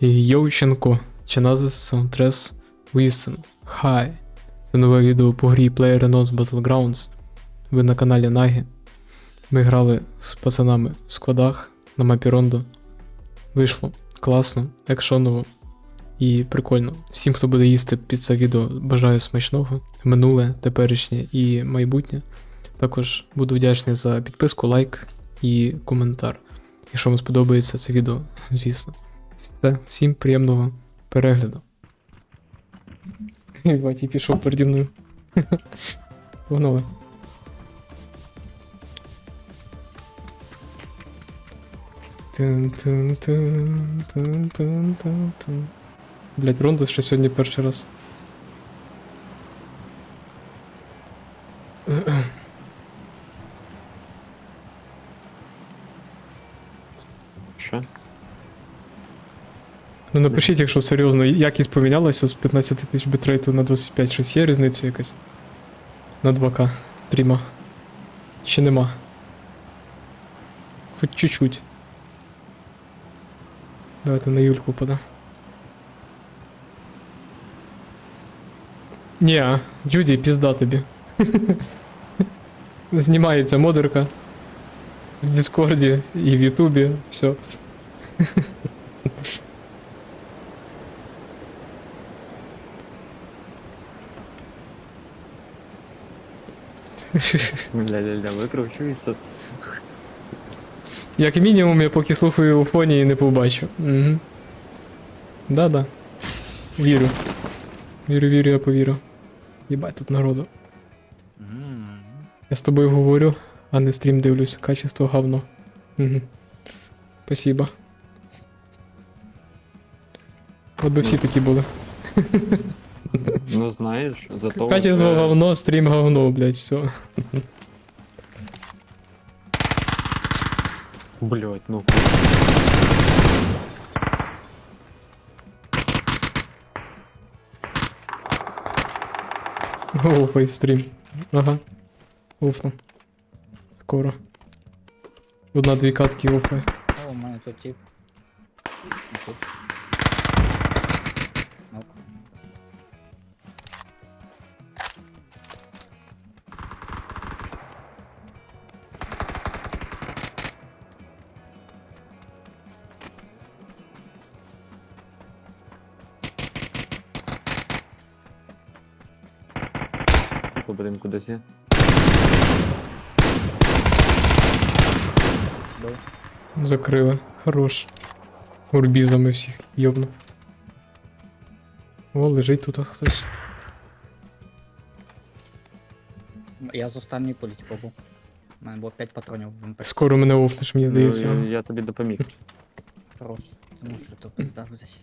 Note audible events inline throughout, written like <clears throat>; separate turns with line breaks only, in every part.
Йовченко, Chanazes Soundtress Wilson. Хай. Це нове відео по грі PlayerUnknown's Battlegrounds. Ви на каналі Нагі. Ми грали з пацанами в складах на мапі Рондо. Вийшло класно, екшоново і прикольно. Всім, хто буде їсти під це відео, бажаю смачного, минуле, теперішнє і майбутнє. Також буду вдячний за підписку, лайк і коментар. Якщо вам сподобається це відео, звісно. Все, всім приємного перегляду. <laughs> Єбать, і пішов переді мною. <laughs> Погнали. Блять, Рондо ще сьогодні перший раз.
Що?
Ну напишіть, якщо серйозно, якість помінялася з 15 тисяч бітрейту на 25, щось є різниця якась? На 2К стріма. Чи нема? Хоч чуть-чуть. Давайте на Юльку подам. Ні, Джуді, пізда тобі. <laughs> Знімається модерка. В Діскорді і в Ютубі, все. <laughs>
Ля-ля-ля, викручується.
Як мінімум, я поки слухаю у фоні і не побачу. Угу. Да-да. Вірю. Вірю, вірю, я повірю. Єбать тут народу. Я з тобою говорю, а не стрім дивлюсь. Качество говно. Угу. Спасибо. От би всі такі були.
Ну знаєш, зато.
Качество
вже-
говно, стрім говно, блядь, все.
Блять, ну.
Офай стрім. Ага. Офну. Скоро. Одна-дві катки офай.
О, у мене тут тип. Тут. Ок.
Будинку десь є.
Закрили. Хорош. Урбізами всіх йобну. О, лежить тут хтось.
Я з останньої пулі типу був. У мене було 5 патронів в МП.
Скоро мене офнеш, мені
Ну,
здається.
я, я тобі допоміг.
Хорош. Тому що то пизда десь.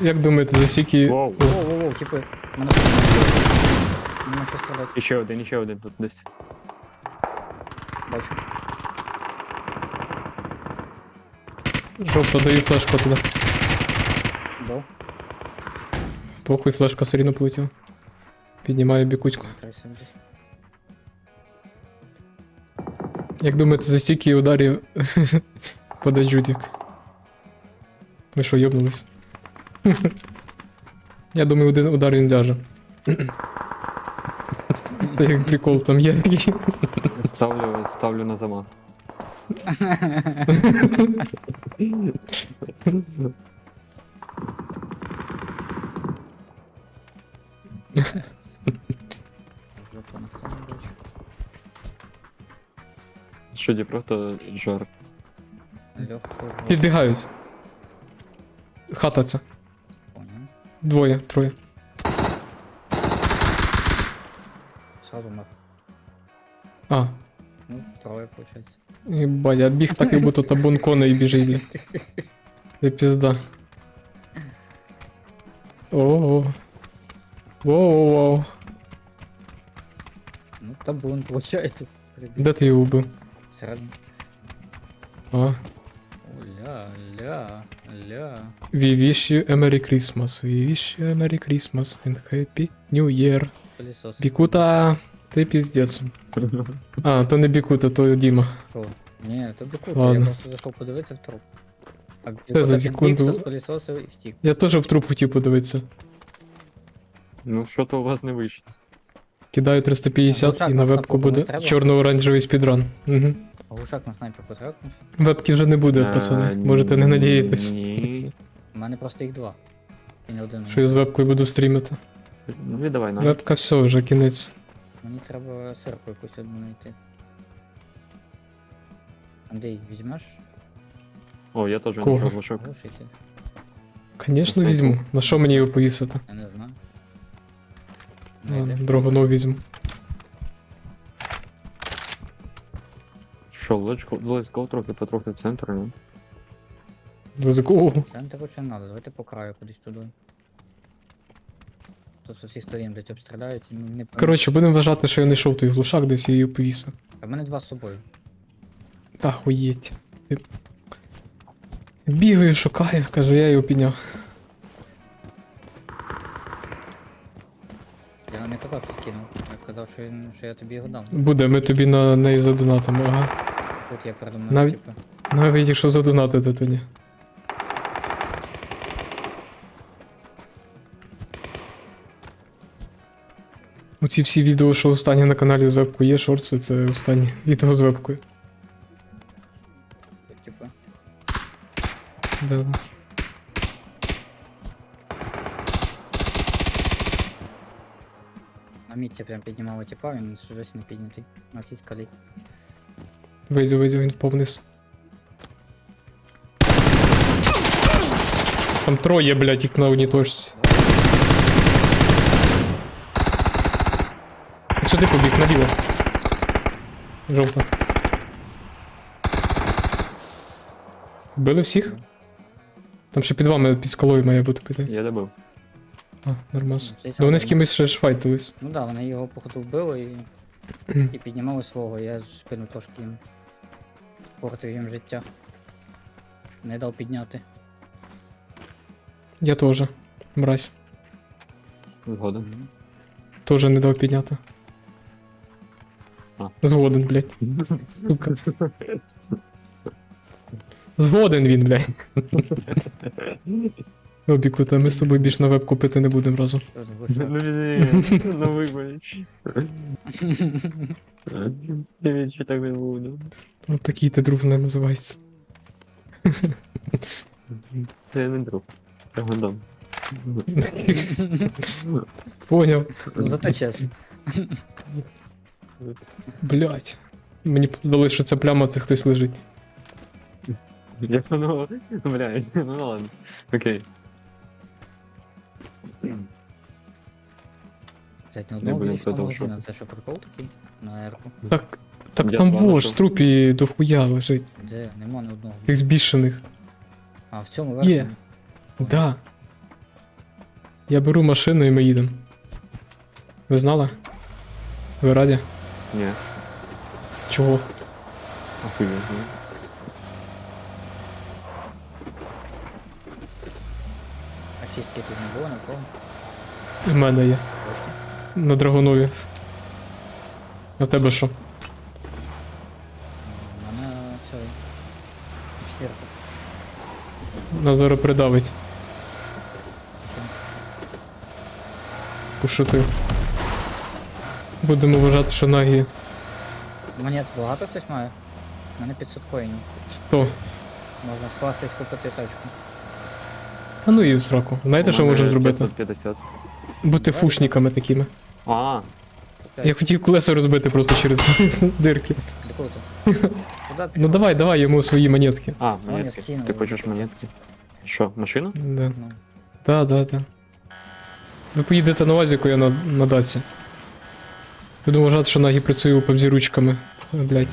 Як думаєте, за скільки.
Воу.
Воу, воу, воу, типи. Мене Мене що стріляють.
Ще один, ще один тут десь.
Бачу.
Жовто, даю флешку туди.
Бив.
Похуй, флешка все рівно полетіла. Піднімаю бікуську.
370.
Як думаєте, за стільки ударів <laughs> поде Джудік? Ви що, йобнулись? Я думаю, один удар він ляже. Це як прикол там є такий.
Ставлю, ставлю на замах.
Жопа на хто не бачу.
Що ді просто жарт.
Легко.
Підбігають. Хата ця.
Понял.
Двоє, троє.
Сразу мер.
А.
Ну, троє, получается.
Єбать, я біг так, як будто табун коней біжить, блін. Це пізда. О-о-о. Воу-воу-воу.
Ну, табун, получается. Прибіг.
Де ти його убив?
Всередині.
А.
Ля, ля, ля.
We wish you a Merry Christmas. We wish you a Merry Christmas and Happy New Year.
Пылесос.
Бікута, ти піздець. А, то не Бікута, то Діма.
Що? Ні, тобі круто,
Ладно.
я просто зайшов подивитися в труп. А
за
кота
секунду-
підбігся, спилісосив і втік.
Я теж в труп хотів подивитися.
Ну, що то у вас не вийшло.
Кидаю 350
Глушак
і на вебку буде чорно-оранжевий спідран. Угу.
Глушак на снайпер потрапив.
Вебки вже не буде, пацани. Можете не надіятись,
Ні.
У мене просто їх два. І не один.
що я з вебкою буду стрімити.
Ну, віддавай на.
Вебка все, вже кінець.
Мені треба сирку якусь одну знайти. Андрій, візьмеш?
О, я теж
Кого?
нічого глушок.
Глушитель?
Звісно, візьму. На що мені його повісити?
Я не знаю.
Ладно,
Знайдеш?
драгоно візьму.
Що, лочку, let's go трохи потрохи в центр, ну.
До такого.
Центр чи не надо, давайте по краю кудись туди. То з усіх сторін блять обстріляють і не, не пойму.
Коротше, будемо вважати, що я знайшов той глушак, десь я її повісив.
А в мене два з собою.
Та хуєть. Ти- Бігаю, шукаю, каже, я його підняв.
Я не казав, що скинув. Я казав, що, що я тобі його дам.
Буде, ми тобі на неї задонатимо, ага.
Тут я передумав,
Навіть-
типу.
Навіть якщо задонатити, то ні. Оці всі відео, що останні на каналі з вебкою є, шорти, це останні відео з вебкою.
Типу.
Да.
На мітці прям піднімали типа, він ще досі не піднятий. На цій скалі.
Вийду, вийду, він впав вниз. Там троє, блядь, їх на одній точці. Сюди побіг, наліво. Жовта. Били всіх? Там ще під вами, під скалою має бути піти.
Я добив.
А, нормас. Ну вони
сам
з кимось ще ж файтились.
Ну да, вони його походу вбили і, і піднімали свого, я спину трошки їм портив їм життя. Не дав підняти.
Я теж. Мразь.
Згоден.
Теж не дав підняти.
А.
Згоден, блядь. Сука. <laughs> Згоден він, блядь. <laughs> Обіку, та ми з тобою більш на веб купити не будемо разом.
Ну, ні, ну вибач. Я відчу так не буду.
От такий ти друг не називається.
Це не друг. Це гандон.
Поняв.
Ну зато чесно.
Блядь. Мені подалось, що ця пляма це хтось лежить.
Я ну, блядь, ну ладно. Окей.
Блять, не
Не
одного
продовжувати.
магазина, це що прикол такий? На ерку.
Так, так
Я
там во
знайшов.
ж трупі дохуя лежить.
Де? Нема ні одного.
Тих збільшених.
А, в цьому
Є.
верхньому?
Да. Я беру машину і ми їдемо. Ви знали? Ви раді?
Ні,
Чого?
охуєнно.
А чистки тут не було нікого?
У мене є. На драгонові. А тебе що?
У мене цей. Четвірка.
Назара придавить.
Чому?
Пошутив. Будемо вважати, що нагі
Монет багато хтось має? У мене 500 коїнів.
100.
Можна скласти і скупити тачку.
Та ну і в сраку. Знаєте, що можемо зробити?
550.
Бути фушниками такими.
А,
Я хотів колеса розбити просто через <laughs> дирки.
Куди <laughs>
Ну
пішов?
давай, давай йому свої монетки.
а,
я
монетки.
скинув.
Ти хочеш монетки? Що, машину?
Да.
Ну,
Да, да, да. Ви поїдете на вазіку, я на, на даці. Буду вважати, що нагі працює у пабзі ручками. А, Блять.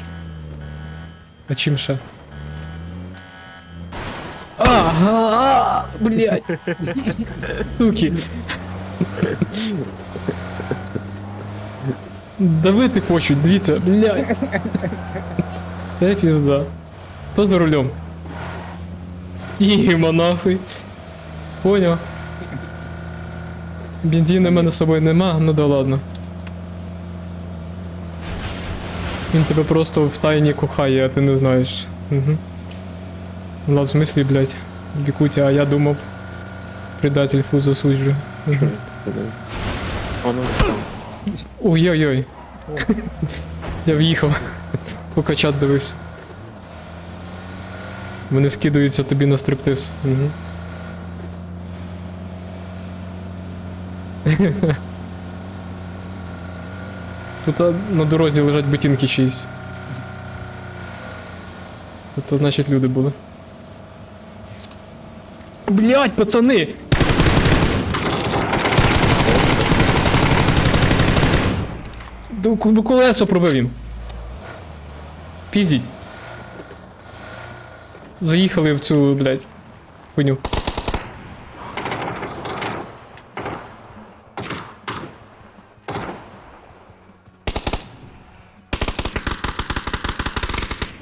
А чим ще? Ага, блять. <laughs> Суки. Давити хочуть, дивіться, блять. Це пізда. Хто за рулем? Іма нахуй. Поняв. Бензина в мене з собою нема, ну да ладно. Він тебе просто в тайні кохає, а ти не знаєш. Угу. Влад, в смислі, блядь, Бікутя, а я думав. Предатель фу.
Що? Воно там.
Ой-ой-ой. Я в'їхав. Поки чат дивився. Вони скидаються тобі на стриптиз. Угу. Тут на дорозі лежать ботинки чиїсь. Це значить люди були. Блять, пацани! До, до колесо пробив їм. Піздіть. Заїхали в цю, блядь, хуйню.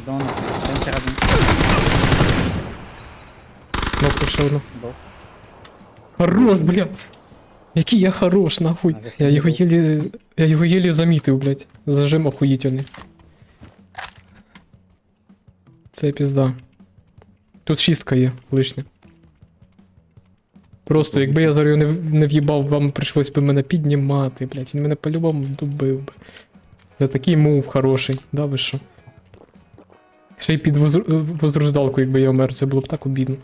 Доно. Один всередині.
Кнопку ще одну. Хорош, бля. Який я хорош, нахуй.
А,
Я його єлі. Я його єлі замітив, блядь. Зажим охуїтельний. Це пізда. Тут шістка є лишня. Просто якби я зараз не, не в'їбав, вам прийшлось би мене піднімати, блядь. Він мене по-любому добив би. Це такий мув хороший, да ви що? Ще й під возр- возрождалку, якби я вмер, це було б так обідно.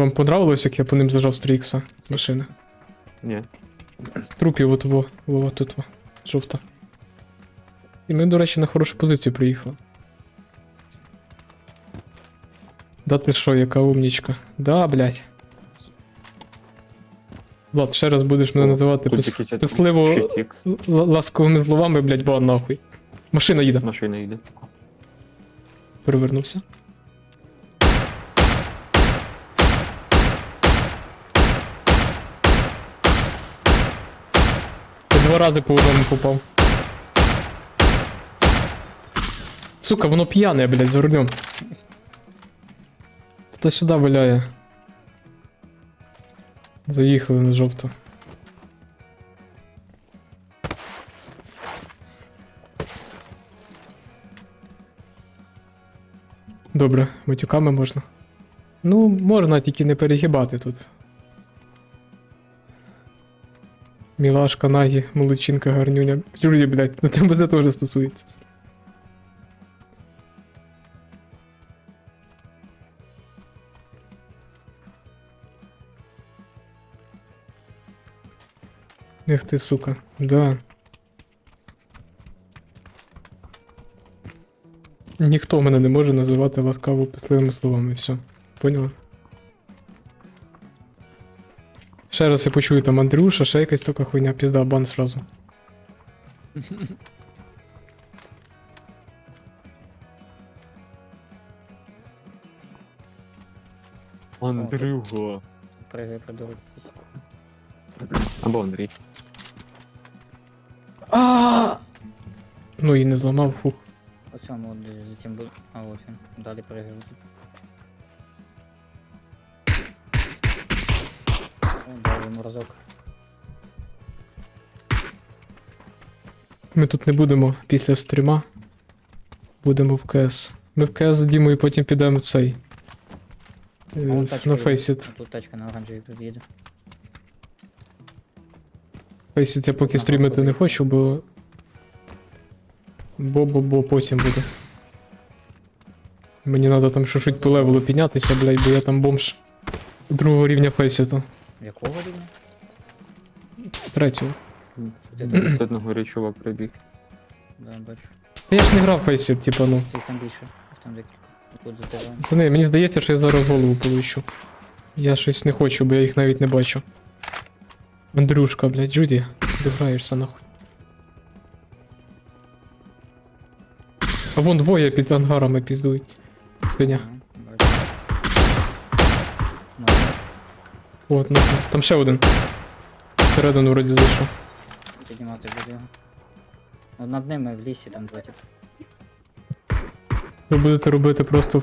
Вам понравилось, як я по ним зажав стрікса машини?
Ні.
Трупів от во, во, во тут во, жовта. І ми, до речі, на хорошу позицію приїхали. Да ти що, яка умнічка. Да, блядь. Влад, ще раз будеш мене називати пис... писливо ласковими словами, блядь, ба нахуй. Машина їде.
Машина йде.
Перевернувся. Два рази по одному попав. Сука, воно п'яне, блядь, за рулем. Туди сюди виляє. Заїхали на жовто. Добре, матюками можна. Ну, можна, тільки не перегибати тут. Мілашка, нагі, молодчинка, гарнюня. Юрій, блядь, ну тебе це теж стосується. Ех ти, сука, да. Ніхто мене не може називати ласкаво писливими словами, все. Поняла? Ще раз я почую там Андрюша, ще якась така хуйня, пізда, бан сразу. <laughs>
Андрюго.
Пригай придурок.
Або Андрій.
А! Ну і не зламав, фух.
Оцьому за цим буду. А от він. Далі пригай разок.
Ми тут не будемо після стріма. Будемо в КС. Ми в КС Дімою потім підемо в цей. Е,
вон тачка
На
їде.
Фейсіт.
Тут тачка на оранжевій під'їде.
Фейсіт я поки
Ага,
стрімити не хочу, бо. Бо бо бо потім буде. Мені треба там чуть по левелу піднятися, блядь, бо я там бомж другого рівня Фейсіту.
Якого рівня?
Третього.
Ти
одного чувак прибіг.
Да, бачу.
Я ж не грав Фейсіт, типа, ну.
Їх там більше. Їх там декілька. Тут за тебе.
Пацани, мені здається, що я зараз голову получу. Я щось не хочу, бо я їх навіть не бачу. Андрюшка, блядь, Джуді, дограєшся нахуй. А вон двоє під ангарами піздують. Синя.
Ага,
От, ну, там ще один. Всередину вроді зайшов.
Піднімати буду його. Над ними в лісі там два. Типу.
Ви будете робити просто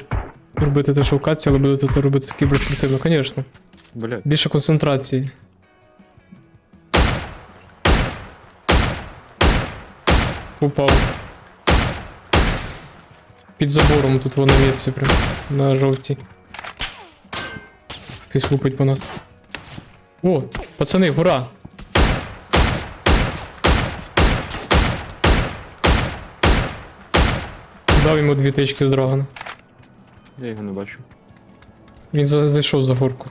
робити те, що в катці, але будете це робити в кіберспортивно, звісно.
Блять.
Більше концентрації. Упав. Під забором тут вони є всі прям на жовтій. Хтось лупить по нас. О, пацани, ура! Дав йому дві тички з драгона.
Я його не бачу.
Він зайшов за горку.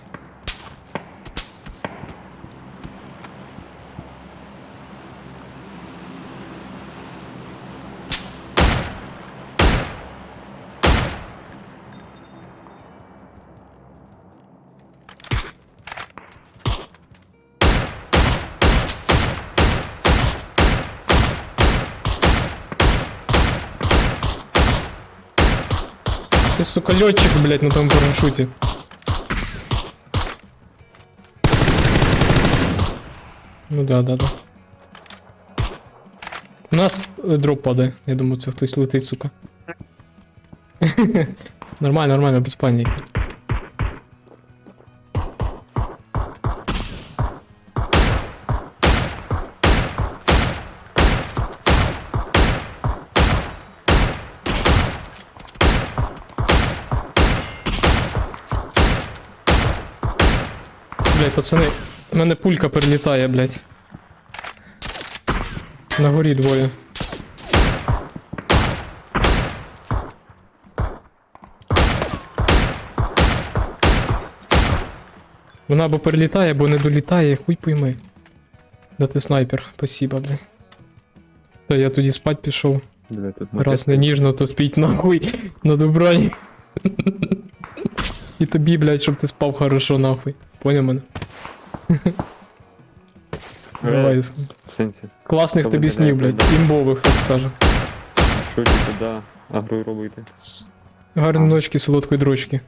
Летчик, блядь, на том парашюте. Ну да, да, да. У нас е, дроп падає. Я думаю, це хтось летить, сука. <laughs> нормально, нормально, без паніки. Пацани, у мене пулька перелітає, блять. На горі двоє. Вона або перелітає, або не долітає, хуй пойми. Да ти снайпер, спасибо, блядь. Та я тоді спать пішов.
Бля, тут
Раз не ніжно, то спіть нахуй на добрані. <laughs> І тобі, блядь, щоб ти спав хорошо нахуй. Поняв мене? <laughs> Давай.
В сенсі.
Класних тобі снів, блядь, імбових, так скажем.
Що ти туди агро робити?
Гарні ночки, солодкої дрочки.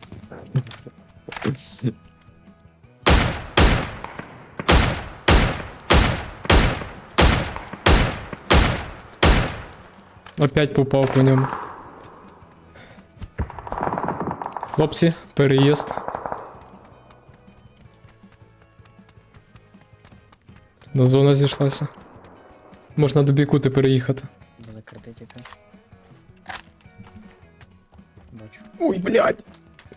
Опять попав по ньому. Хлопці, переїзд. На зона зійшлася. Можна до бікути переїхати.
Закритий типу. Бачу.
Ой, блядь.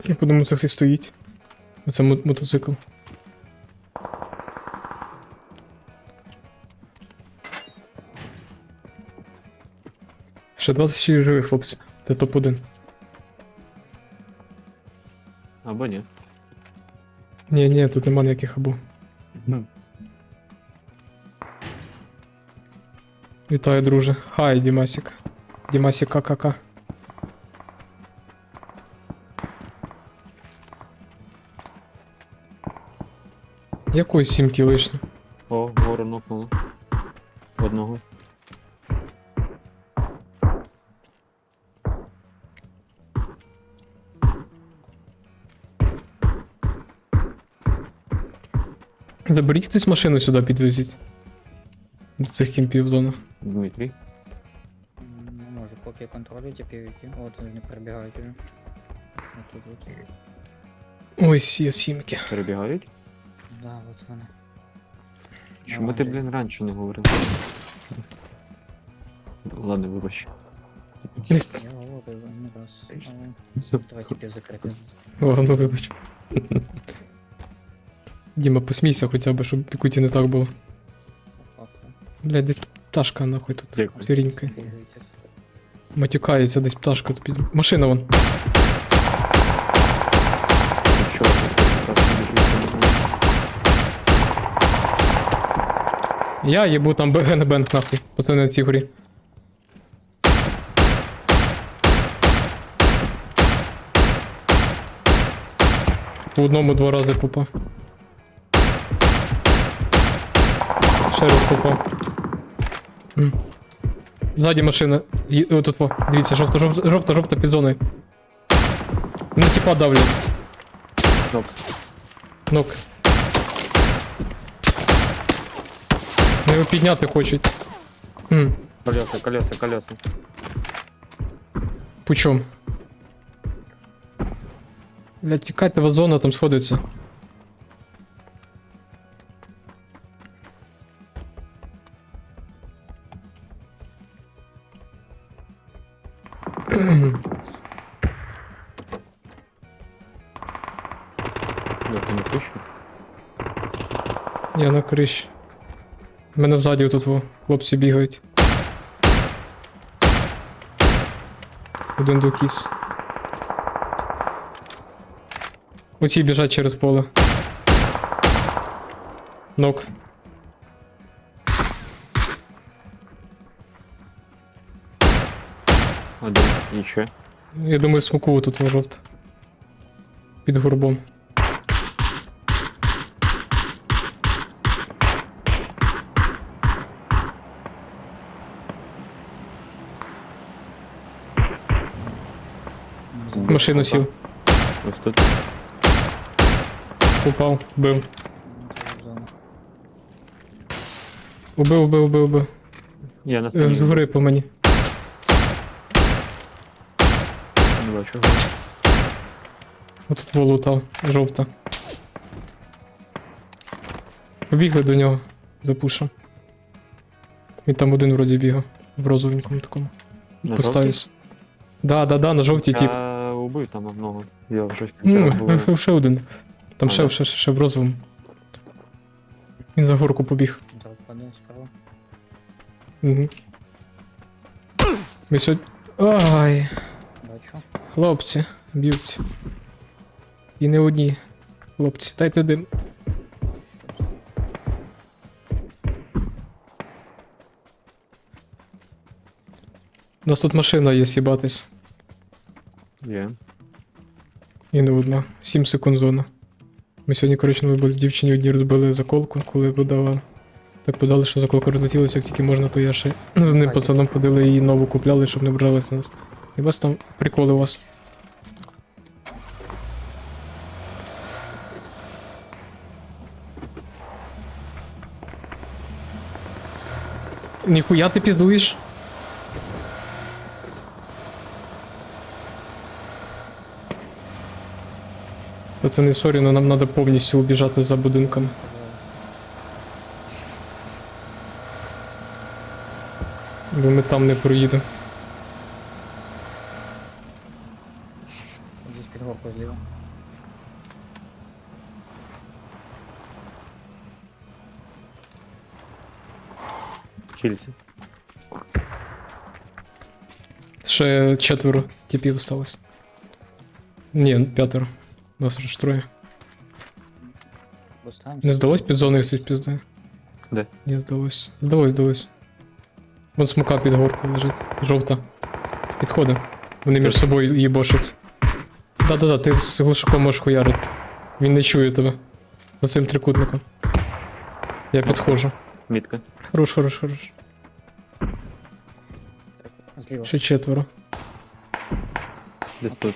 Я подумав, це хтось стоїть. Оце мо- мотоцикл. Ще 26 живих, хлопці. Це топ-1.
Або ні.
Ні, ні, тут нема ніяких або. <laughs> Вітаю, друже. Хай, Дімасік. Дімасік ККК. Якої сімки лишньо?
О, гору нокнуло. Одного.
Заберіть хтось машину сюди підвезіть. До цих кімпів зона.
Дмитрій.
М, Не можу, поки контролю ті півіки. От вони перебігають уже. Отут от.
Ой, сі, сімки.
Перебігають?
Да, от вони.
Чому ти, блін, раніше не говорив? Ладно, вибач.
Я говорив не раз. Але давай типів закрити.
О, ну вибач. Діма, посмійся хоча б, щоб пікуті не так було. Блядь, десь пташка нахуй тут.
Дякую.
Твірінька.
бігають.
Матюкається десь пташка тут під. Машина вон. Я їбу там БГ на бенк нахуй. Пацани на цій горі. По одному два рази попав. Ще раз попав. М. Ззаді машина. Є- Отут во. Дивіться, жовта, жовта, жовта, жовта під зоною. На тіпа давлять.
Нок.
Нок. Не його підняти хочуть. Хм,
Колеса, колеса, колеса.
пучом. Блядь, тікайте в зона там сходиться. Криші. У мене взаді тут хлопці бігають. Один докіс. Оці біжать через поле. Нок.
Один. Нічого.
Я думаю, смоково тут во жовт. Під горбом. Машину сів.
Ось тут.
Упав, бив. Убив, убив, убив, убив.
Я на
Е,
спині.
Згори по мені.
Не бачу.
Отут во лутав, жовта. Побігли до нього, запушив. Він там один вроді бігав, в розовенькому такому.
На
Поставився. Да, да, да, на жовтій тип.
Я убив там одного. Я вже щось
Ну, <laughs> ще один. Там ще, ще, ще, ще в розовому. Він за горку побіг.
Дав падає справа.
Угу. Ми сьогодні. Ай,
Бачу.
хлопці, б'ють. І не одні. Хлопці, дайте дим. У нас тут машина є сібатись.
Є.
І не одна. 7 секунд зона. Ми сьогодні, коротше, виборі дівчині одній розбили заколку, коли подавали. Так подали, що заколка розлетілася, як тільки можна, то я ще з одним пацаном ходили і нову купляли, щоб не бралися нас. І вас там приколи у вас. Ніхуя ти піздуєш? Пацани, сорі, но нам треба повністю убіжати за будинком. Бо ми там не проїдемо.
Десь під зліва.
Хілься.
Ще четверо типів осталось. Ні, п'ятеро. Нас ж троє. Не здалось під зоною хтось піздує?
Де?
Не здалось. Здалось, здалось. Вон смока під горкою лежить. Жовта. Підходить. Вони між собою їбошать. Да-да-да, ти з глушаком можеш хуярити. Він не чує тебе. За цим трикутником. Я підходжу.
Мітка.
Хорош, хорош, хорош.
Зліва.
Ще четверо.
Десь тут.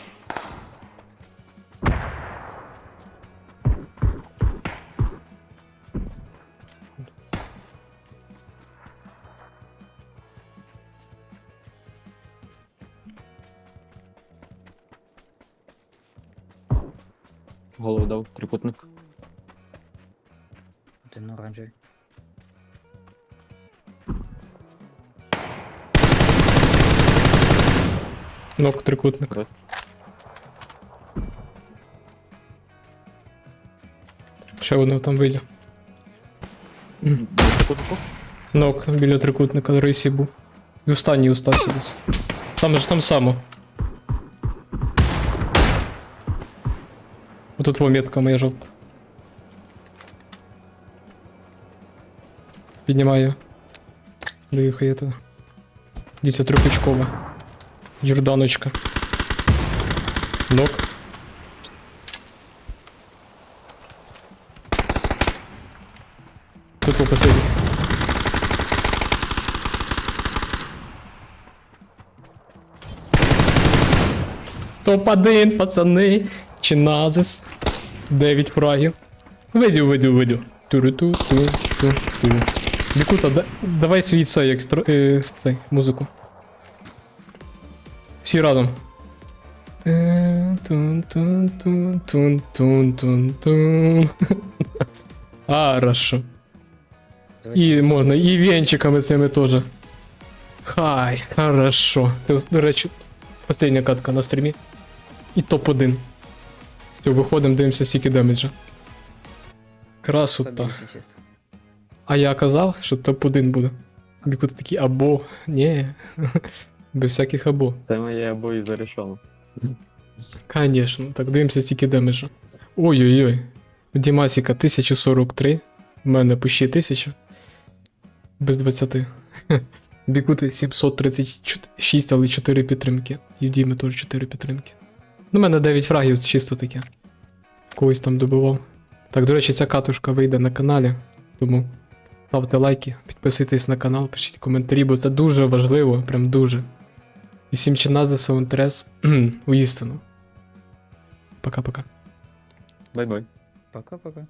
Голову дав, трикутник.
Один оранжевий.
Нок трикутник.
Раз.
Ще одного там вийде.
На трикутнику?
Нок біля трикутника рисі був. І останній остався десь. Там ж там само. Отут во метка моя жовта. Піднімаю. Доїхає туди. Дивіться, трьохочкова. Жорданочка. Нок. Тут во последній. Топ-1, пацани. Чиназис. 9 фрагів. Видю, видю, видю. туру ту ту ту ту Бікута, да, давай свій цей, як е, цей, музику. Всі разом. Тун-тун-тун-тун-тун-тун-тун. Хорошо. І можна, і венчиками цими теж. Хай, хорошо. Ти, до речі, Остання катка на стрімі. І топ-1. Все, виходимо, дивимося, скільки демеджа. Красота. А я казав, що топ-1 буде. Біку такий або. Ні. <laughs> Без всяких або.
Це моє або і зарішено.
Конечно, так дивимося стільки демеджа. Ой-ой-ой. У Дімасіка 1043. У мене почти 1000. Без 20. <laughs> Бікути 736, але 4 підтримки. І в Діми теж 4 підтримки. Ну, у мене 9 фрагів, чисто таке. Когось там добивав. Так, до речі, ця катушка вийде на каналі. Тому ставте лайки, підписуйтесь на канал, пишіть коментарі, бо це дуже важливо, прям дуже. І всім чиназисов інтерес <clears throat> у істину. Пока-пока.
Бай-бай.
Пока-пока.